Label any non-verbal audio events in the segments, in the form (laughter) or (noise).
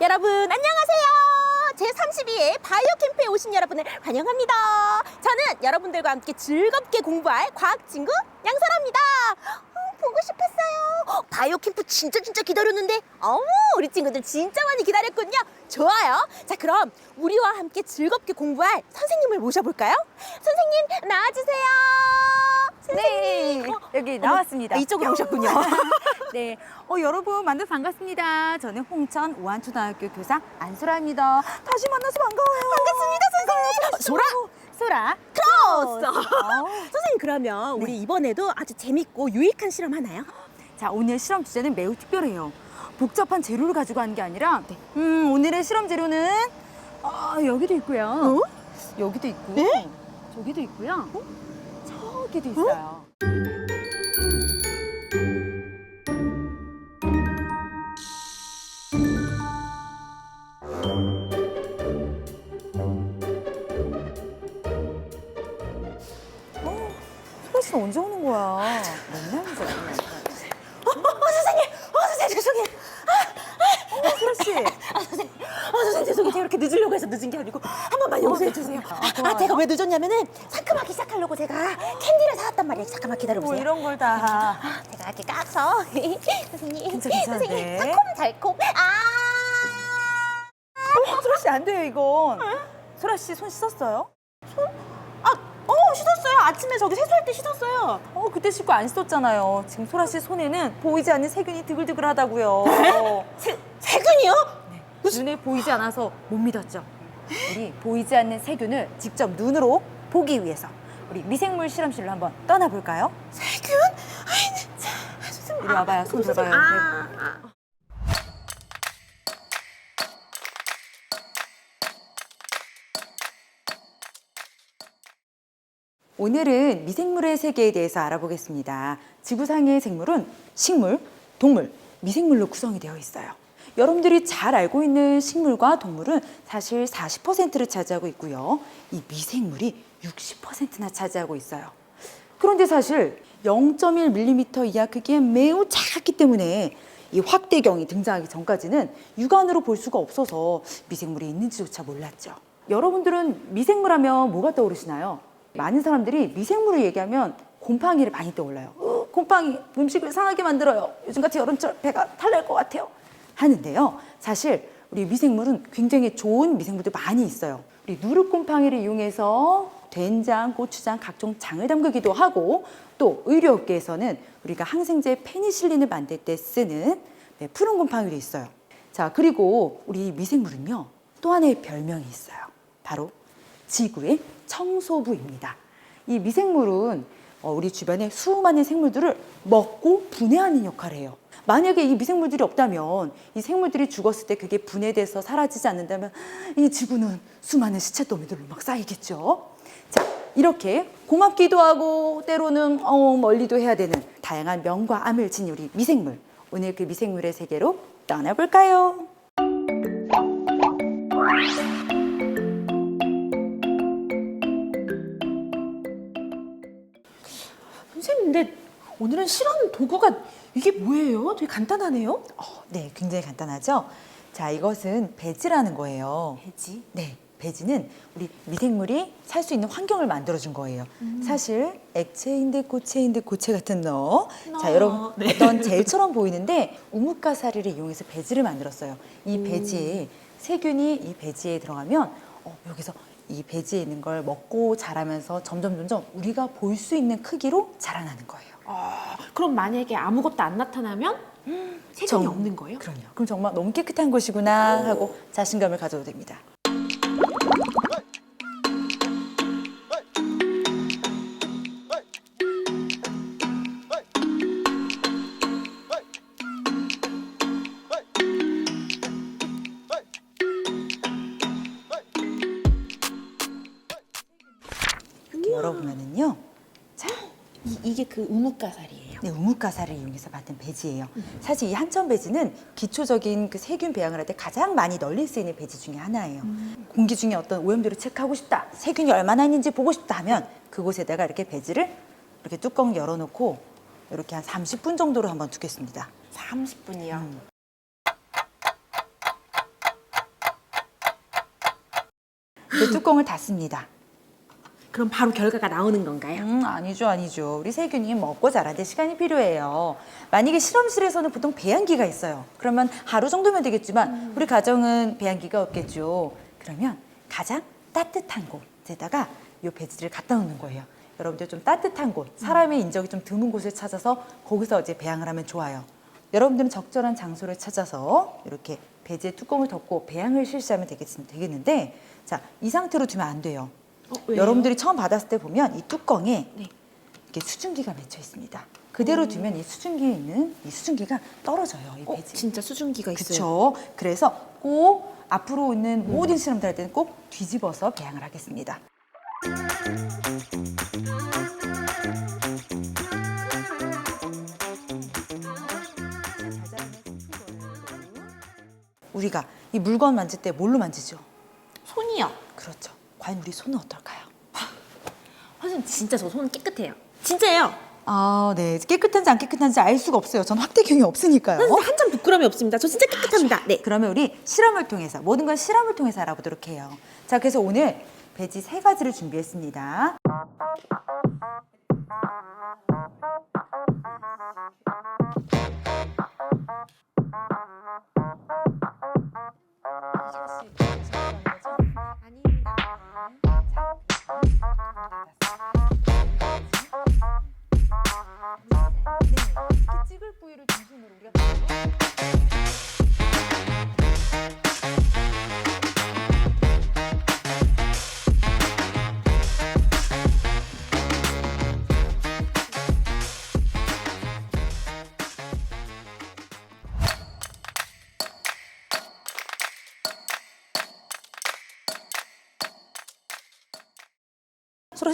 여러분 안녕하세요. 제32회 바이오 캠프에 오신 여러분을 환영합니다. 저는 여러분들과 함께 즐겁게 공부할 과학 친구 양설아입니다. 어, 보고 싶었어요. 바이오 캠프 진짜 진짜 기다렸는데 어머 우리 친구들 진짜 많이 기다렸군요. 좋아요. 자 그럼 우리와 함께 즐겁게 공부할 선생님을 모셔볼까요? 선생님 나와주세요. 네, 선생님. 어, 여기 나왔습니다. 아, 이쪽으로 오셨군요. (laughs) 네, 어, 여러분 만나 반갑습니다. 저는 홍천 우한초등학교 교사 안소라입니다. 다시 만나서 반가워요. 반갑습니다 선생님. 소라 소라. 크로스. 어, (laughs) 선생님 그러면 우리 이번에도 아주 재밌고 유익한 실험 하나요? 자, 오늘 실험 주제는 매우 특별해요. 복잡한 재료를 가지고 하는 게 아니라, 음, 오늘의 실험 재료는 어, 여기도 있고요. 여기도 있고, 네? 저기도 있고요. 저기도 있어요. 까서 선생님, 진짜 괜찮은데? 선생님 달콤 달콤. 아, 어, 소라 씨 안 돼요 이건. 소라 씨 손 씻었어요? 아, 어 씻었어요. 아침에 저기 세수할 때 씻었어요. 어 그때 씻고 안 씻었잖아요. 지금 소라 씨 손에는 보이지 않는 세균이 드글드글하다고요. (laughs) 세 세균이요? 눈에 보이지 않아서 못 믿었죠. 우리 보이지 않는 세균을 직접 눈으로 보기 위해서 우리 미생물 실험실로 한번 떠나볼까요? 세균? 이리 와봐요. 손 선생님, 들어봐요. 아, 아. 오늘은 미생물의 세계에 대해서 알아보겠습니다. 지구상의 생물은 식물, 동물, 미생물로 구성이 되어 있어요. 여러분들이 잘 알고 있는 식물과 동물은 사실 40%를 차지하고 있고요. 이 미생물이 60%나 차지하고 있어요. 그런데 사실 0.1mm 이하 크기에 매우 작기 때문에 이 확대경이 등장하기 전까지는 육안으로 볼 수가 없어서 미생물이 있는지조차 몰랐죠. 여러분들은 미생물 하면 뭐가 떠오르시나요? 많은 사람들이 미생물을 얘기하면 곰팡이를 많이 떠올라요. 어, 곰팡이 음식을 상하게 만들어요. 요즘같이 여름철 배가 탈날 것 같아요. 하는데요. 사실 우리 미생물은 굉장히 좋은 미생물도 많이 있어요. 우리 누룩곰팡이를 이용해서 된장, 고추장, 각종 장을 담그기도 하고 또 의료업계에서는 우리가 항생제 페니실린을 만들 때 쓰는 네, 푸른 곰팡이도 있어요. 자, 그리고 우리 미생물은요. 또 하나의 별명이 있어요. 바로 지구의 청소부입니다. 이 미생물은 어, 우리 주변의 수많은 생물들을 먹고 분해하는 역할을 해요. 만약에 이 미생물들이 없다면 이 생물들이 죽었을 때 그게 분해돼서 사라지지 않는다면 이 지구는 수많은 시체 더미들로 막 쌓이겠죠. 자, 이렇게 고맙기도 하고 때로는 어, 멀리도 해야 되는 다양한 명과 암을 지닌 우리 미생물. 오늘 그 미생물의 세계로 떠나볼까요? 선생님, 근데 오늘은 실험 도구가 이게 뭐예요? 되게 간단하네요. 어, 네, 굉장히 간단하죠. 자, 이것은 배지라는 거예요. 배지. 네, 배지는 우리 미생물이 살 수 있는 환경을 만들어준 거예요. 사실 액체인데 고체인데 고체 같은 너. 자, 어, 여러분 네. 어떤 젤처럼 보이는데 우뭇가사리를 이용해서 배지를 만들었어요. 이 배지에 세균이 이 배지에 들어가면 어, 여기서 이 배지에 있는 걸 먹고 자라면서 점점 점점 우리가 볼 수 있는 크기로 자라나는 거예요. 아, 그럼 만약에 아무것도 안 나타나면 세균이 정- 없는 거예요? 그럼요. 그럼 정말 너무 깨끗한 곳이구나 하고 자신감을 가져도 됩니다. 그 우뭇가사리예요. 네, 우뭇가사를 이용해서 만든 배지예요. 사실 이 한천 배지는 기초적인 그 세균 배양을 할 때 가장 많이 널리 쓰이는 배지 중에 하나예요. 공기 중에 어떤 오염도를 체크하고 싶다, 세균이 얼마나 있는지 보고 싶다 하면 그곳에다가 이렇게 배지를 이렇게 뚜껑 열어놓고 이렇게 한 30분 정도로 한번 두겠습니다. 30분이요. 음. 그 뚜껑을 닫습니다. 그럼 바로 결과가 나오는 건가요? 음, 아니죠, 아니죠. 우리 세균이 먹고 자라는데 시간이 필요해요. 만약에 실험실에서는 보통 배양기가 있어요. 그러면 하루 정도면 되겠지만 우리 가정은 배양기가 없겠죠. 그러면 가장 따뜻한 곳에다가 이 배지를 갖다 놓는 거예요. 여러분들 좀 따뜻한 곳, 사람의 인적이 좀 드문 곳을 찾아서 거기서 이제 배양을 하면 좋아요. 여러분들은 적절한 장소를 찾아서 이렇게 배지에 뚜껑을 덮고 배양을 실시하면 되겠, 되겠는데 자, 이 상태로 두면 안 돼요. 어? 여러분들이 처음 받았을 때 보면 이 뚜껑에 네. 이렇게 수증기가 맺혀 있습니다. 그대로 두면 이 수증기에 있는 이 수증기가 떨어져요. 이 어, 배지. 진짜 수증기가 있어요. 그렇죠. 그래서 꼭 앞으로 있는 모든 실험들 할 때는 꼭 뒤집어서 배양을 하겠습니다. 우리가 이 물건 만질 때 뭘로 만지죠? 손이요. 그렇죠. 과연 우리 손은 어떨까요? 선생님 진짜 저 손 깨끗해요. 진짜예요. 아, 네. 깨끗한지 안 깨끗한지 알 수가 없어요. 전 확대 경이 없으니까요. 선생님 한점 부끄럼이 없습니다. 저 진짜 깨끗합니다. 네. 그러면 우리 실험을 통해서 모든 건 실험을 통해서 알아보도록 해요. 자, 그래서 오늘 배지 세 가지를 준비했습니다.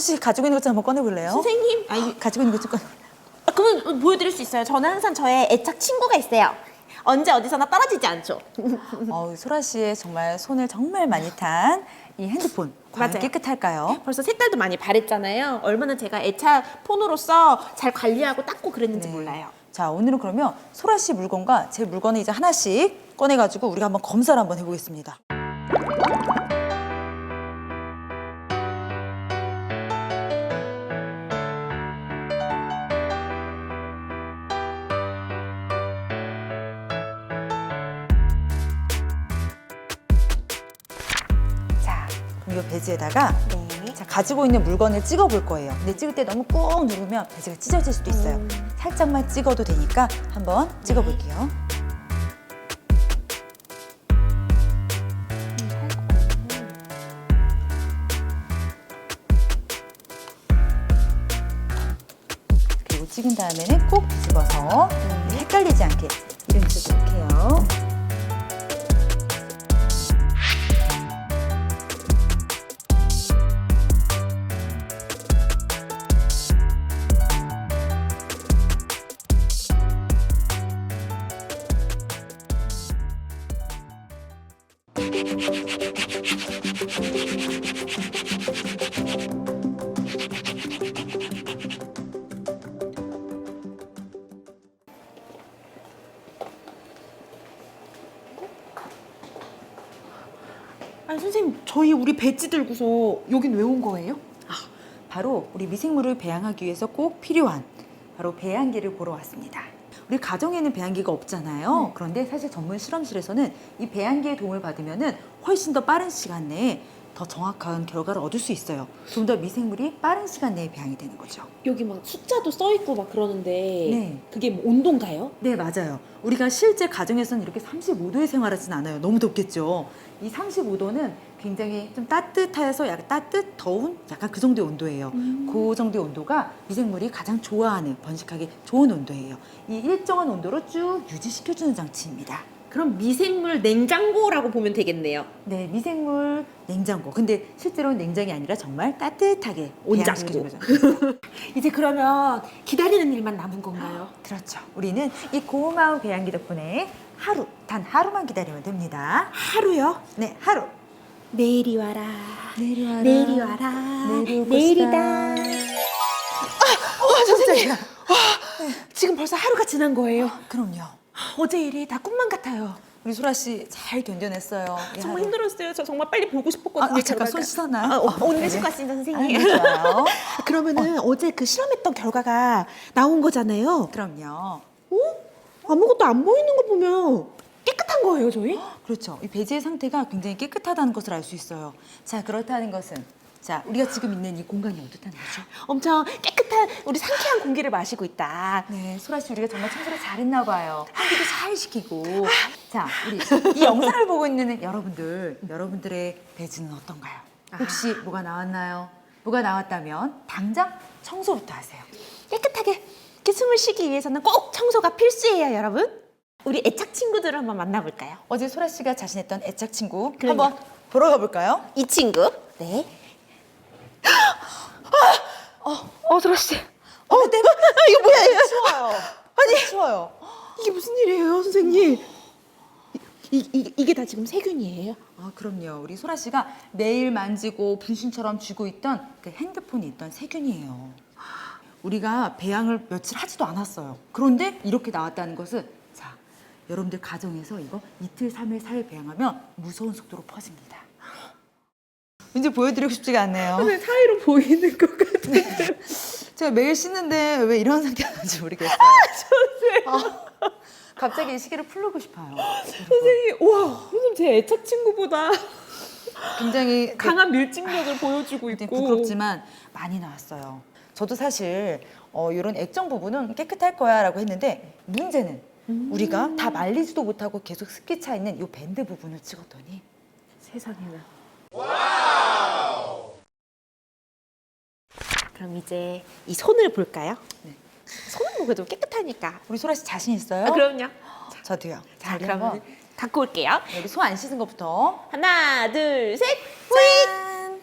씨 가지고 있는 것 좀 한번 꺼내볼래요? 선생님, 아, 이- 가지고 있는 것 좀 꺼내. 아, 그러면 보여드릴 수 있어요. 저는 항상 저의 애착 친구가 있어요. 언제 어디서나 떨어지지 않죠. (laughs) 어, 소라 씨의 정말 손을 정말 많이 탄 이 핸드폰 과연 맞아요. 깨끗할까요? 벌써 색깔도 많이 바랬잖아요. 얼마나 제가 애착 폰으로서 잘 관리하고 닦고 그랬는지 네. 몰라요. 자, 오늘은 그러면 소라 씨 물건과 제 물건을 이제 하나씩 꺼내가지고 우리가 한번 검사를 한번 해보겠습니다. 배지에다가 네. 자, 가지고 있는 물건을 찍어 볼 거예요. 근데 찍을 때 너무 꾹 누르면 배지가 찢어질 수도 있어요. 음. 살짝만 찍어도 되니까 한번 찍어 볼게요. 그리고 찍은 다음에는 꼭 뒤집어서 헷갈리지 않게 우리 배지 들고서 여긴 왜 온 거예요? 바로 우리 미생물을 배양하기 위해서 꼭 필요한 바로 배양기를 보러 왔습니다. 우리 가정에는 배양기가 없잖아요. 그런데 사실 전문 실험실에서는 이 배양기의 도움을 받으면은 훨씬 더 빠른 시간 내에 더 정확한 결과를 얻을 수 있어요. 좀 더 미생물이 빠른 시간 내에 배양이 되는 거죠. 여기 막 숫자도 써 있고 막 그러는데 네. 그게 뭐 온도인가요? 네, 맞아요. 우리가 실제 가정에서는 이렇게 35도에 생활하진 않아요. 너무 덥겠죠. 이 35도는 굉장히 좀 따뜻해서 약간 따뜻, 더운 약간 그 정도의 온도예요. 그 정도의 온도가 미생물이 가장 좋아하는 번식하기 좋은 온도예요. 이 일정한 온도로 쭉 유지시켜주는 장치입니다. 그럼 미생물 냉장고라고 보면 되겠네요. 네, 미생물 냉장고. 근데 실제로는 냉장이 아니라 정말 따뜻하게 온장고. (laughs) 이제 그러면 기다리는 일만 남은 건가요? 그렇죠. 우리는 이 고마운 배양기 덕분에 하루, 단 하루만 기다리면 됩니다. 하루요? 네, 하루. 내일이 와라. 내일이 와라. 내일이 와라. 내일이 내일이다. 것이다. 어, 선생님. 지금 벌써 하루가 지난 거예요. 그럼요. 어제 일이 다 꿈만 같아요. 우리 소라 씨 잘 견뎌냈어요. 이 정말 하루. 힘들었어요. 저 정말 빨리 보고 아, 싶었거든요. 아, 잠깐 손 씻었나요? 아, 어, 오늘 네네. 씻고 왔습니다, 아, 선생님. 네, 좋아요. (laughs) 그러면은 어. 제그 실험했던 결과가 나온 거잖아요. 그럼요. 어? 아무것도 안 보이는 거 보면 깨끗한 거예요, 저희? (gasps) 그렇죠. 이 배지의 상태가 굉장히 깨끗하다는 것을 알 수 있어요. 자, 그렇다는 것은 자, 우리가 지금 있는 이 공간이 어떻다는 거죠? 엄청 깨끗한 우리 상쾌한 공기를 마시고 있다. 네, 소라 씨 우리가 정말 청소를 잘했나 봐요. 환기도 잘 시키고. 자, 우리 이 영상을 보고 있는 여러분들, 여러분들의 배지는 어떤가요? 혹시 뭐가 나왔나요? 뭐가 나왔다면 당장 청소부터 하세요. 깨끗하게 이렇게 숨을 쉬기 위해서는 꼭 청소가 필수예요, 여러분. 우리 애착 친구들을 한번 만나볼까요? 어제 소라 씨가 자신했던 애착 친구 그럼요. 한번 보러 가볼까요? 이 친구. 네. 어, 소라 씨. 어, 네. 이거 뭐야, 이거? 추워요. 아니, 추워요. 이게 무슨 일이에요, 선생님? 이, 이, 이게 다 지금 세균이에요? 아, 그럼요. 우리 소라 씨가 매일 만지고 분신처럼 쥐고 있던 그 핸드폰에 있던 세균이에요. 우리가 배양을 며칠 하지도 않았어요. 그런데 이렇게 나왔다는 것은 자, 여러분들 가정에서 이거 이틀, 삼일, 사일 배양하면 무서운 속도로 퍼집니다. 왠지 보여드리고 싶지가 않네요. 사이로 보이는 것 같아요. 제가 매일 씻는데 왜 이런 상태가 나는지 모르겠어요. 아, 갑자기 이 시계를 풀고 싶어요. 선생님, 와, 선생님 제 애착 친구보다 굉장히 강한 밀집력을 보여주고 굉장히 있고. 부끄럽지만 많이 나왔어요. 저도 사실 어, 이런 액정 부분은 깨끗할 거야라고 했는데 문제는 우리가 다 말리지도 못하고 계속 습기 차 있는 이 밴드 부분을 찍었더니 세상에나. 그럼 이제 이 손을 볼까요? 네. 손은 뭐 그래도 깨끗하니까. 우리 소라 씨 자신 있어요? 아, 그럼요. 저도요. 자, 한번 갖고 올게요. 여기 손 안 씻은 것부터 하나, 둘, 셋. 짠!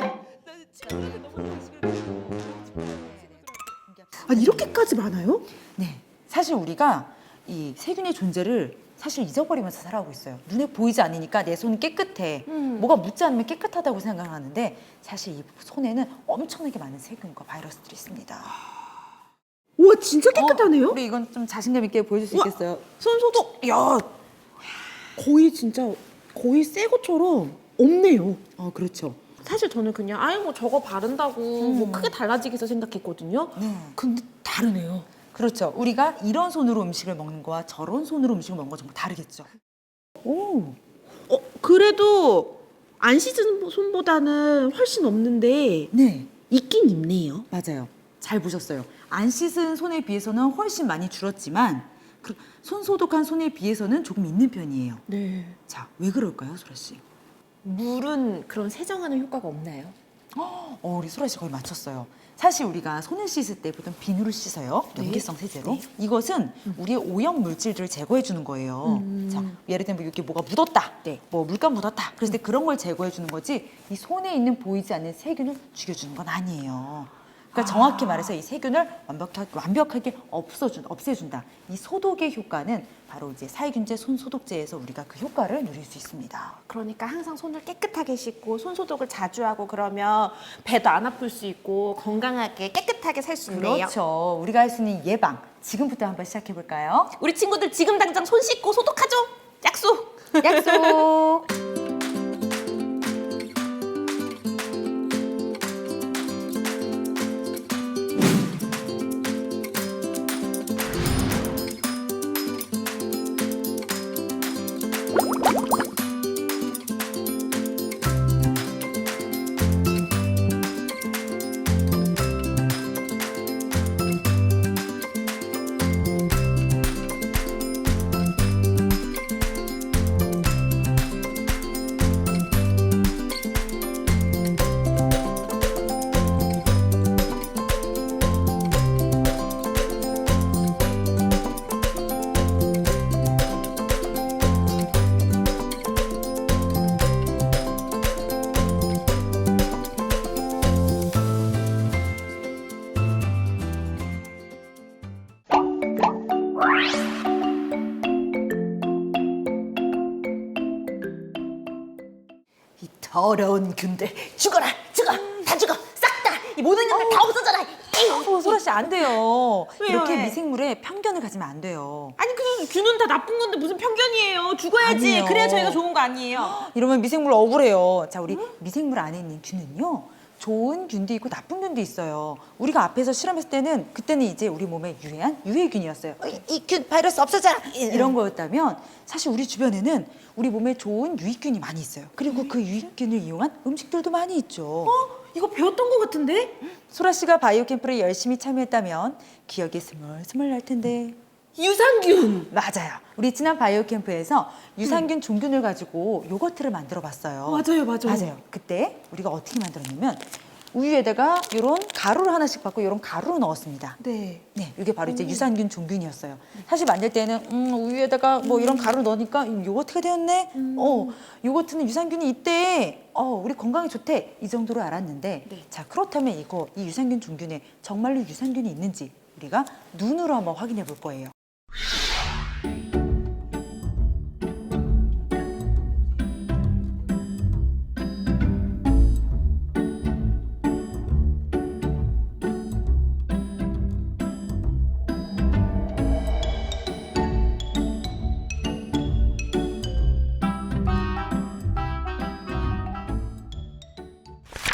어. 아, 이렇게까지 많아요? 네, 사실 우리가 이 세균의 존재를 사실 잊어버리면서 살아가고 있어요. 눈에 보이지 않으니까 내 손이 깨끗해. 음. 뭐가 묻지 않으면 깨끗하다고 생각하는데 사실 이 손에는 엄청나게 많은 세균과 바이러스들이 있습니다. 우와, 진짜 깨끗하네요? 어, 우리 이건 좀 자신감 있게 보여줄 수 우와. 있겠어요? 손 소독. 야, 거의 진짜 거의 새 것처럼 없네요. 어, 그렇죠. 사실 저는 그냥 아유 뭐 저거 바른다고 뭐 크게 달라지겠어 생각했거든요. 네. 근데 다르네요. 그렇죠. 우리가 이런 손으로 음식을 먹는 거와 저런 손으로 음식을 먹는 거 정말 다르겠죠. 오. 어 그래도 안 씻은 손보다는 훨씬 없는데 네, 있긴 있네요. 맞아요. 잘 보셨어요. 안 씻은 손에 비해서는 훨씬 많이 줄었지만 그- 손 소독한 손에 비해서는 조금 있는 편이에요. 네. 자, 왜 그럴까요, 소라 씨? 물은 그런 세정하는 효과가 없나요? 어, 우리 소라 씨 거의 맞췄어요. 사실 우리가 손을 씻을 때 보통 비누로 씻어요. 네. 염기성 세제로. 네. 이것은 우리의 오염 물질들을 제거해 주는 거예요. 음. 자, 예를 들면 여기 뭐가 묻었다. 네. 뭐 물감 묻었다. 그랬을 때 그런 걸 제거해 주는 거지. 이 손에 있는 보이지 않는 세균을 죽여 주는 건 아니에요. 그러니까 정확히 말해서 이 세균을 완벽하게, 완벽하게 없어준, 없애준다. 이 소독의 효과는 바로 이제 살균제, 손소독제에서 우리가 그 효과를 누릴 수 있습니다. 그러니까 항상 손을 깨끗하게 씻고 손 소독을 자주 하고 그러면 배도 안 아플 수 있고 건강하게 깨끗하게 살 수 있네요. 그렇죠. 우리가 할 수 있는 예방. 지금부터 한번 시작해 볼까요? 우리 친구들 지금 당장 손 씻고 소독하죠. 약속. (laughs) 약속. 더러운 균들 죽어라 죽어 다 죽어 싹 다 이 모든 놈들 다 없어져라. 어, 소라 씨 안 돼요. 왜요, 이렇게 왜? 미생물에 편견을 가지면 안 돼요. 아니 그 균은 다 나쁜 건데 무슨 편견이에요 죽어야지 아니에요. 그래야 저희가 좋은 거 아니에요 (gasps) 이러면 미생물 억울해요. 자, 우리 미생물 안에 있는 균은요. 좋은 균도 있고 나쁜 균도 있어요. 우리가 앞에서 실험했을 때는 그때는 이제 우리 몸에 유해한 유해균이었어요. 이균 바이러스 없어져라 이런 거였다면 사실 우리 주변에는 우리 몸에 좋은 유익균이 많이 있어요. 그리고 그 유익균을 이용한 음식들도 많이 있죠. 어? 이거 배웠던 거 같은데? 소라 씨가 바이오 캠프에 열심히 참여했다면 기억이 스물스물 날 텐데. 유산균 맞아요. 우리 지난 바이오 캠프에서 유산균 종균을 가지고 요거트를 만들어 봤어요. 맞아요, 맞아요. 맞아요. 그때 우리가 어떻게 만들었냐면 우유에다가 이런 가루를 하나씩 받고 이런 가루를 넣었습니다. 네 네, 이게 바로 이제 유산균 종균이었어요. 사실 만들 때는 음, 우유에다가 뭐 이런 가루를 넣으니까 음, 요거트가 되었네. 어, 요거트는 유산균이 있대. 어, 우리 건강에 좋대. 이 정도로 알았는데, 네. 자 그렇다면 이거 이 유산균 종균에 정말로 유산균이 있는지 우리가 눈으로 한번 확인해 볼 거예요.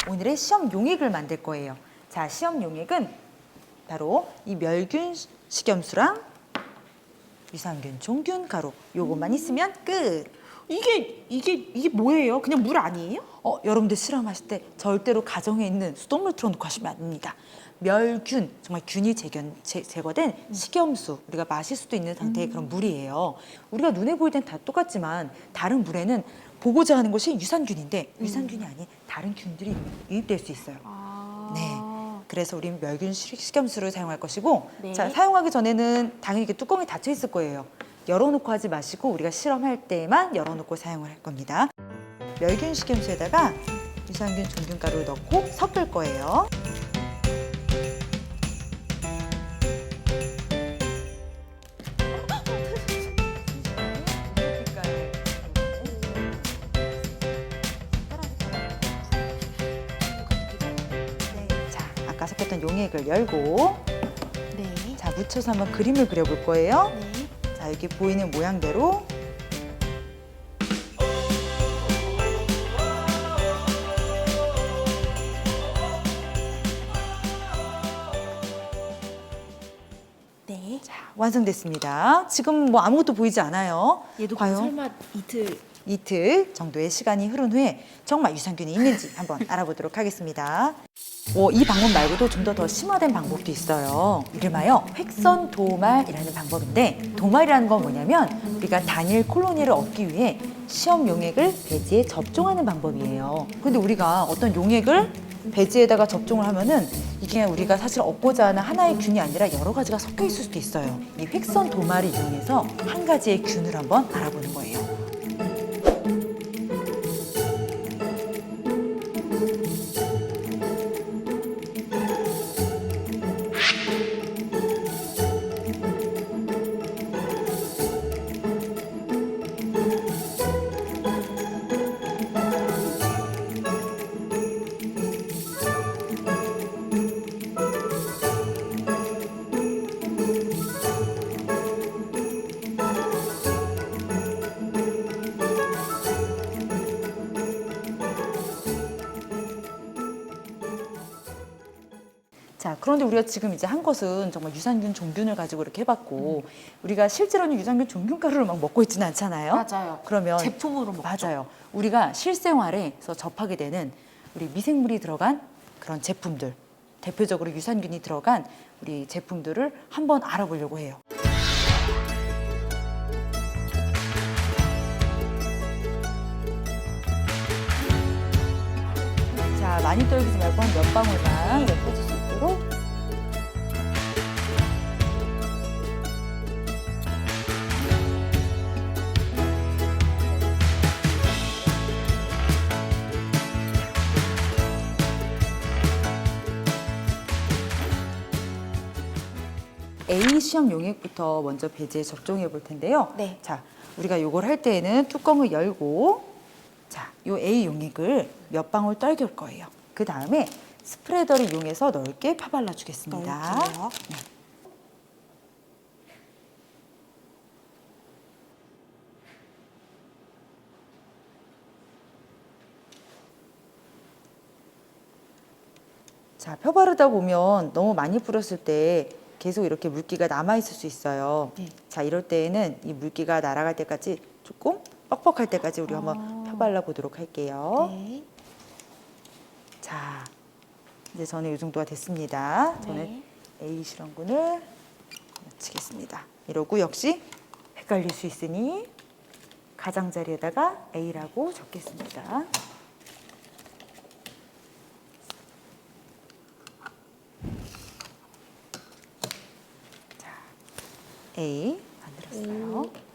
오늘의 시험 용액을 만들 거예요. 자, 시험 용액은 바로 이 멸균 식염수랑 유산균, 종균 가루 요것만 있으면 끝. 이게 이게 이게 뭐예요? 그냥 물 아니에요? 어, 여러분들 실험하실 때 절대로 가정에 있는 수돗물 틀어놓고 하시면 안 됩니다. 멸균, 정말 균이 제견, 제, 제거된 식염수, 우리가 마실 수도 있는 상태의 그런 물이에요. 우리가 눈에 보일 땐 다 똑같지만 다른 물에는 보고자 하는 것이 유산균인데 유산균이 아닌 다른 균들이 유입될 수 있어요. 네. 그래서 우리는 멸균 식- 식염수를 사용할 것이고 네. 자 사용하기 전에는 당연히 이게 뚜껑이 닫혀 있을 거예요. 열어놓고 하지 마시고 우리가 실험할 때만 열어놓고 사용을 할 겁니다. 멸균 식염수에다가 유산균 종균 가루를 넣고 섞을 거예요. 용액을 열고 네. 자 묻혀서 한번 그림을 그려볼 거예요. 네. 자 여기 보이는 모양대로 네. 자 완성됐습니다. 지금 뭐 아무것도 보이지 않아요. 얘도 과연 설마 이틀 이틀 정도의 시간이 흐른 후에 정말 유산균이 있는지 한번 알아보도록 하겠습니다. 오, 이 방법 말고도 좀 더 더 심화된 방법도 있어요. 이름하여 획선 도말이라는 방법인데 도말이라는 건 뭐냐면 우리가 단일 콜로니를 얻기 위해 시험 용액을 배지에 접종하는 방법이에요. 근데 우리가 어떤 용액을 배지에다가 접종을 하면은 이게 우리가 사실 얻고자 하는 하나의 균이 아니라 여러 가지가 섞여 있을 수도 있어요. 이 획선 도말을 이용해서 한 가지의 균을 한번 알아보는 거예요. 그런데 우리가 지금 이제 한 것은 정말 유산균 종균을 가지고 이렇게 해봤고, 우리가 실제로는 유산균 종균 가루를 막 먹고 있지는 않잖아요. 맞아요. 그러면 제품으로 먹죠. 맞아요. 우리가 실생활에서 접하게 되는 우리 미생물이 들어간 그런 제품들, 대표적으로 유산균이 들어간 우리 제품들을 한번 알아보려고 해요. 자, 많이 떨기지 말고 한 몇 방울만 몇 퍼질 A 시험 용액부터 먼저 배지에 접종해 볼 텐데요. 네. 자, 우리가 요걸 할 때에는 뚜껑을 열고 자, 요 A 용액을 몇 방울 떨길 거예요. 그 다음에 스프레더를 이용해서 넓게 펴발라 주겠습니다. 넓게요? 자, 펴바르다 보면 너무 많이 뿌렸을 때 계속 이렇게 물기가 남아 있을 수 있어요. 네. 자, 이럴 때에는 이 물기가 날아갈 때까지 조금 뻑뻑할 때까지 우리 한번 펴발라 보도록 할게요. 네. 자, 이제 저는 이 정도가 됐습니다. 저는 네. A 실험군을 마치겠습니다. 이러고 역시 헷갈릴 수 있으니 가장자리에다가 A라고 적겠습니다. A 만들었어요. 이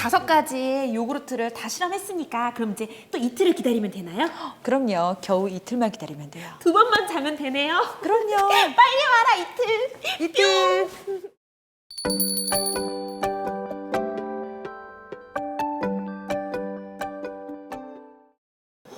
다섯 가지의 요구르트를 다 실험했으니까 그럼 이제 또 이틀을 기다리면 되나요? 그럼요. 겨우 이틀만 기다리면 돼요. 두 번만 자면 되네요. 그럼요. (laughs) 빨리 와라 이틀. 이틀.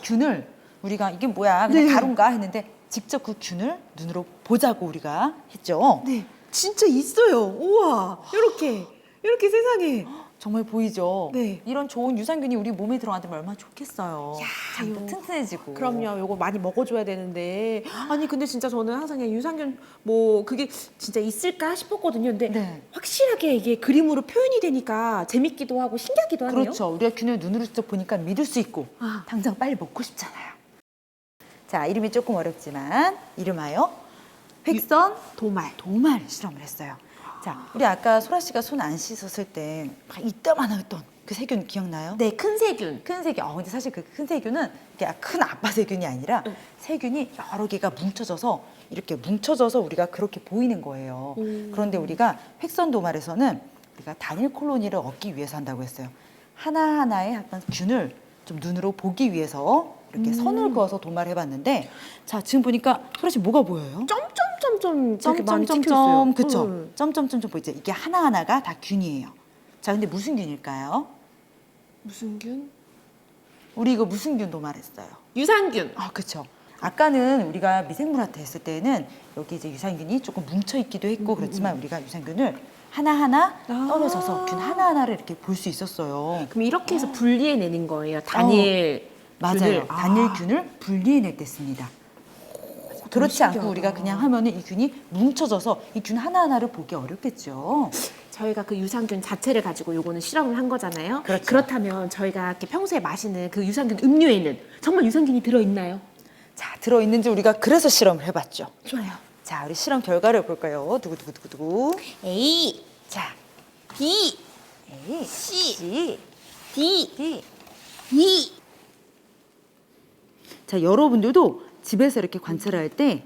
균을 우리가 이게 뭐야 그냥 네. 가루인가 했는데 직접 그 균을 눈으로 보자고 우리가 했죠. 네, 진짜 있어요. 우와, 이렇게 이렇게 세상에. 정말 보이죠. 네. 이런 좋은 유산균이 우리 몸에 들어가면 얼마나 좋겠어요. 야, 장도 요- 튼튼해지고. 그럼요, 요거 많이 먹어줘야 되는데 아니 근데 진짜 저는 항상 그냥 유산균 뭐 그게 진짜 있을까 싶었거든요. 근데 네. 확실하게 이게 그림으로 표현이 되니까 재밌기도 하고 신기하기도 하네요. 그렇죠. 우리가 균을 눈으로 직접 보니까 믿을 수 있고 아. 당장 빨리 먹고 싶잖아요. 자, 이름이 조금 어렵지만 이름하여 획선 도말. 도말 실험을 했어요. 자, 우리 아까 소라 씨가 손 안 씻었을 때 막 이따만 했던 그 세균 기억나요? 네, 큰 세균. 큰 세균. 어, 근데 사실 그 큰 세균은 이게 큰 아빠 세균이 아니라 응. 세균이 여러 개가 뭉쳐져서 이렇게 뭉쳐져서 우리가 그렇게 보이는 거예요. 음. 그런데 우리가 획선 도말에서는 우리가 단일 콜로니를 얻기 위해서 한다고 했어요. 하나하나의 어떤 균을 좀 눈으로 보기 위해서 이렇게 음. 선을 그어서 도말해 봤는데 자, 지금 보니까 소라 씨 뭐가 보여요? 점점 점점 이렇게 많이 찍혀 있어요. 점점점점 그쵸? 음. 점점점점 보이죠? 이게 하나 하나가 다 균이에요. 자, 근데 무슨 균일까요? 무슨 균? 우리 이거 무슨 균 도 말했어요? 유산균. 아, 그쵸. 아까는 우리가 미생물한테 했을 때는 여기 이제 유산균이 조금 뭉쳐 있기도 했고 그렇지만 우리가 유산균을 하나하나 아. 떨어져서 균 하나하나를 이렇게 볼 수 있었어요. 그럼 이렇게 해서 분리해내는 거예요. 단일 맞아요. 균을. 단일균을 분리해낼 때 씁니다. 그렇지 않고. 우리가 그냥 하면은 이 균이 뭉쳐져서 이 균 하나하나를 보기 어렵겠죠. 저희가 그 유산균 자체를 가지고 요거는 실험을 한 거잖아요. 그렇죠. 그렇다면 저희가 이렇게 평소에 마시는 그 유산균 음료에는 정말 유산균이 들어있나요? 자, 들어있는지 우리가 그래서 실험을 해봤죠. 좋아요. 자, 우리 실험 결과를 볼까요? 두구두구두구두구. A, 자, B, A, C, C, D, D. E. 자, 여러분들도 집에서 이렇게 관찰할 때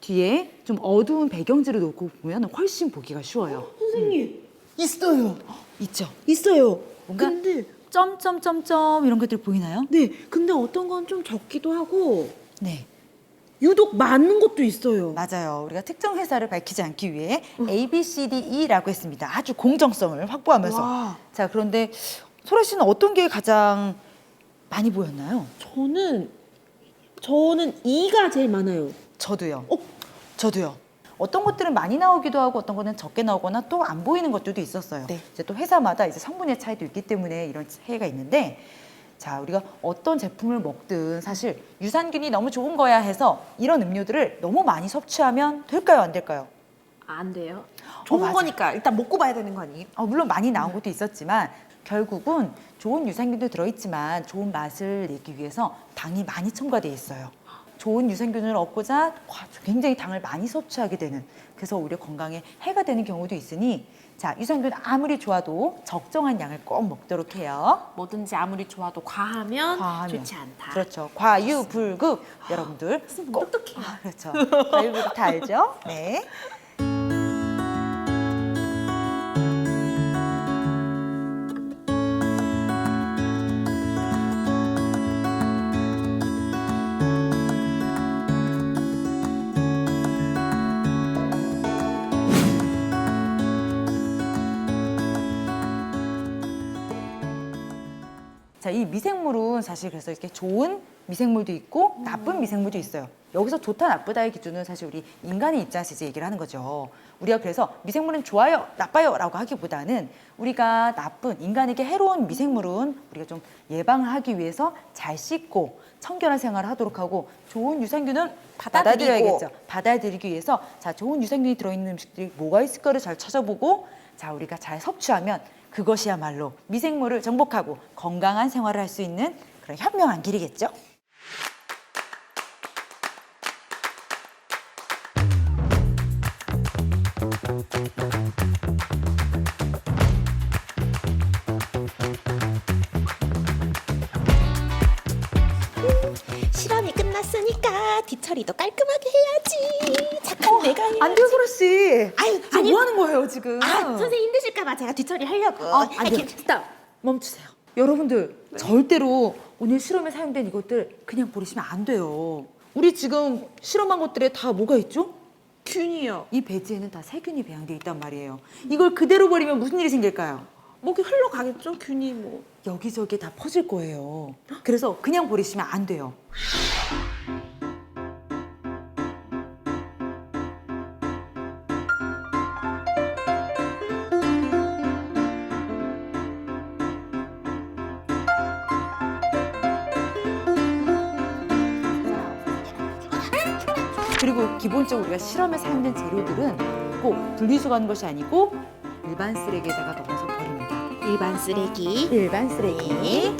뒤에 좀 어두운 배경지를 놓고 보면 훨씬 보기가 쉬워요. 선생님 있어요. 있죠? 있어요. 뭔가 근데 점점점점 이런 것들 보이나요? 네, 근데 어떤 건 좀 적기도 하고 네. 유독 많은 것도 있어요. 맞아요. 우리가 특정 회사를 밝히지 않기 위해 A, B, C, D, E라고 했습니다. 아주 공정성을 확보하면서. 와. 자, 그런데 소라 씨는 어떤 게 가장 많이 보였나요? 저는 저는 E가 제일 많아요. 저도요. 어? 저도요. 어떤 것들은 많이 나오기도 하고 어떤 거는 적게 나오거나 또 안 보이는 것들도 있었어요. 네. 이제 또 회사마다 이제 성분의 차이도 있기 때문에 이런 차이가 있는데 자, 우리가 어떤 제품을 먹든 사실 유산균이 너무 좋은 거야 해서 이런 음료들을 너무 많이 섭취하면 될까요, 안 될까요? 안 돼요. 좋은 맞아요. 거니까 일단 먹고 봐야 되는 거 아니에요? 어, 물론 많이 나온 것도 있었지만 결국은 좋은 유산균도 들어있지만 좋은 맛을 내기 위해서 당이 많이 첨가돼 있어요. 좋은 유산균을 얻고자 와, 굉장히 당을 많이 섭취하게 되는 그래서 오히려 건강에 해가 되는 경우도 있으니 자 유산균 아무리 좋아도 적정한 양을 꼭 먹도록 해요. 뭐든지 아무리 좋아도 과하면, 과하면. 좋지 않다. 그렇죠. 과유불급 여러분들 선생님 꼭 똑똑해요. 아, 그렇죠. 과유불급 다 알죠? 네. 자, 이 미생물은 사실 그래서 이렇게 좋은 미생물도 있고 나쁜 미생물도 있어요. 여기서 좋다 나쁘다의 기준은 사실 우리 인간의 입장에서 이제 얘기를 하는 거죠. 우리가 그래서 미생물은 좋아요, 나빠요라고 하기보다는 우리가 나쁜 인간에게 해로운 미생물은 우리가 좀 예방을 하기 위해서 잘 씻고 청결한 생활을 하도록 하고 좋은 유산균은 받아들이고. 받아들여야겠죠. 받아들이기 위해서 자 좋은 유산균이 들어있는 음식들이 뭐가 있을까를 잘 찾아보고 자 우리가 잘 섭취하면 그것이야말로 미생물을 정복하고 건강한 생활을 할 수 있는 그런 현명한 길이겠죠. 뒤처리도 깔끔하게 해야지. 착한 내가 해야지. 안 돼요, 소라 씨. 아유, 지금 아니- 뭐 하는 거예요, 지금? 아, 선생님 힘드실까봐 제가 뒤처리 하려고. 아, 안 돼요. 스탑. 멈추세요. 여러분들 절대로 오늘 실험에 사용된 이것들 그냥 버리시면 안 돼요. 우리 지금 실험한 것들에 다 뭐가 있죠? 균이요. 이 배지에는 다 세균이 배양돼 있단 말이에요. 이걸 그대로 버리면 무슨 일이 생길까요? 뭐 이렇게 흘러가겠죠? 균이 뭐. 여기저기 다 퍼질 거예요. 그래서 그냥 버리시면 안 돼요. 기본적 우리가 실험에 사용된 재료들은 꼭 분리수거하는 것이 아니고 일반 쓰레기에다가 넣어서 버립니다. 일반 쓰레기. 일반 쓰레기. 네.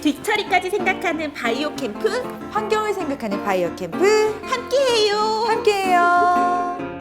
뒷처리까지 생각하는 바이오 캠프 환경을 생각하는 바이오 캠프 함께해요. 함께해요.